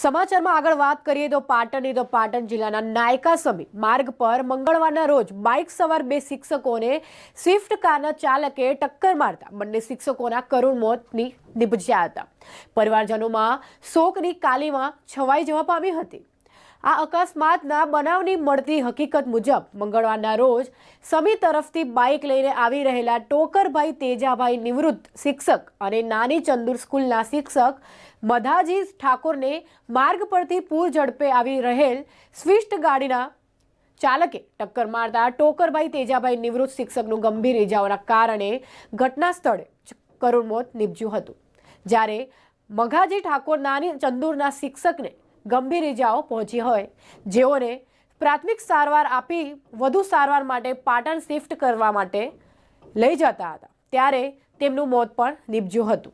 સમાચારમાં આગળ વાત કરીએ તો પાટણની, તો પાટણ જિલ્લાના નાયકા સમી માર્ગ પર મંગળવારના રોજ બાઇક સવાર બે શિક્ષકોને સ્વિફ્ટ કારના ચાલકે ટક્કર મારતા. બંને શિક્ષકોના કરુણ મોતની નિપજ્યા હતા. પરિવારજનોમાં શોકની કાલીમાં છવાઈ જવા પામી હતી. આ અકસ્માતના બનાવની મળતી હકીકત મુજબ મંગળવારના રોજ સમી તરફથી બાઇક લઈને આવી રહેલા ટોકરભાઈ તેજાભાઈ નિવૃત્ત શિક્ષક અને નાની ચંદુર સ્કૂલના શિક્ષક મધાજી ઠાકોરને માર્ગ પરથી પૂર ઝડપે આવી રહેલ સ્વિફ્ટ ગાડીના ચાલકે ટક્કર મારતા ટોકરભાઈ તેજાભાઈ નિવૃત્ત શિક્ષકનું ગંભીર ઇજાઓના કારણે ઘટના સ્થળે કરુણ મોત નીપજ્યું હતું. જ્યારે મઘાજી ઠાકોર નાની ચંદુરના શિક્ષકને ગંભીર ઇજાઓ પહોંચી હોય. જેઓને પ્રાથમિક સારવાર આપી વધુ સારવાર માટે પાટણ શિફ્ટ કરવા માટે લઈ જતા હતા. ત્યારે તેમનું મોત પણ નીપજ્યું હતું.